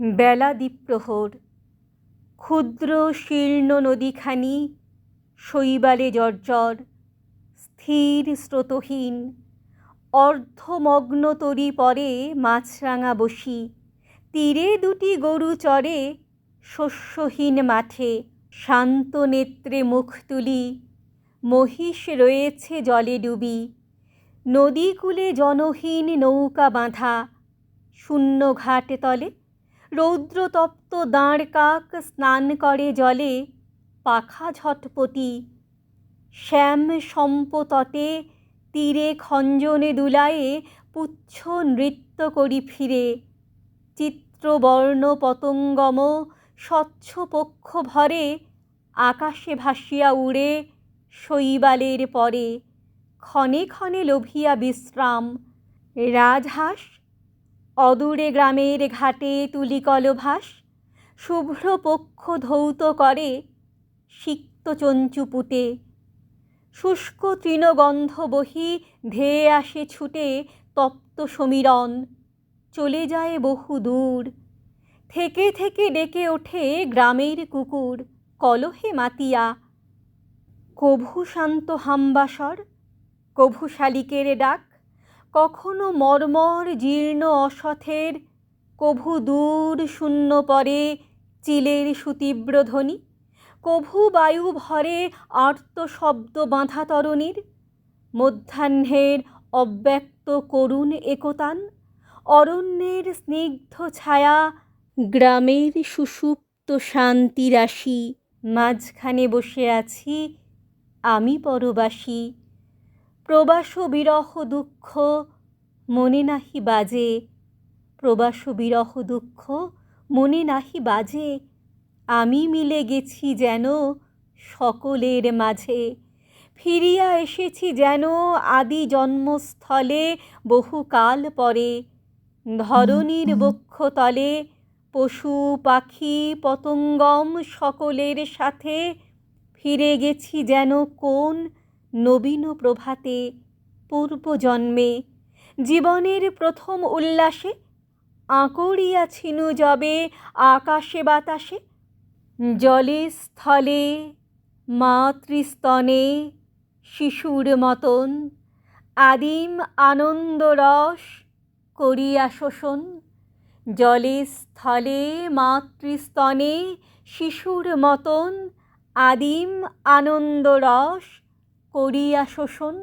বেলা দ্বিপ্রহর ক্ষুদ্র শীর্ণ নদীখানি, শৈবালে জর্জর, স্থির স্রোতহীন, অর্ধমগ্ন তরী পরে মাছরাঙা বসি, তীরে দুটি গরু চরে শস্যহীন মাঠে শান্ত নেত্রে মুখ তুলি, মহিষ রয়েছে জলে ডুবি, নদীকূলে জনহীন নৌকা বাঁধা শূন্য ঘাট তলে রৌদ্রতপ্ত দাঁড় কাক স্নান করে জলে, পাখা ঝটপটি। শ্যাম সম্পতটে তীরে খঞ্জনে দুলায়ে পুচ্ছ নৃত্য করি ফিরে। চিত্রবর্ণ পতঙ্গম স্বচ্ছ পক্ষ ভরে, আকাশে ভাসিয়া উড়ে শৈবালের পরে। ক্ষণে ক্ষণে লোভিয়া বিশ্রাম, রাজহাঁস অদূরে গ্রামের ঘাটে তুলি কলভাস, শুভ্র পক্ষ ধৌত করে সিক্ত চঞ্চুপুটে শুষ্ক তৃণগন্ধ বহি ধেয়ে আসে ছুটে তপ্ত সমীরণ, চলে যায় বহু দূর। থেকে থেকে ডেকে ওঠে গ্রামের কুকুর, কলহে মাতিয়া। কভু শান্ত হাম্বাসর, কভু শালিকের ডাক কখনো মর্মর জীর্ণ অসথের, কভু দূর শূন্য পরে চিলের সুতীব্র ধ্বনি, কভু বায়ু ভরে আর্ত শব্দ বাঁধা তরণীর, মধ্যাহ্নের অব্যক্ত করুণ একতান, অরণ্যের স্নিগ্ধ ছায়া গ্রামের সুষুপ্ত শান্তি রাশি মাঝখানে বসে আছি আমি পরবাসী। প্রবাস বিরহ দুঃখ, মনে নাহি বাজে। প্রবাস বিরহ দুঃখ, মনে নাহি বাজে। আমি মিলে গেছি যেন সকলের মাঝে। ফিরিয়া এসেছি যেন আদি জন্মস্থলে বহুকাল পরে। ধরণীর বক্ষতলে পশু, পাখি, পতঙ্গম সকলের সাথে ফিরে গেছি যেন কোন নবীন প্রভাতে পূর্বজন্মে জীবনের প্রথম উল্লাসে আঁকড়িয়া ছিনু যবে আকাশে বাতাসে, জলে স্থলে মাতৃস্তনে শিশুর মতন আদিম আনন্দ রস করিয়া শোষণ, জলে স্থলে মাতৃস্তনে শিশুর মতন আদিম আনন্দ রস করিয়া শোষণ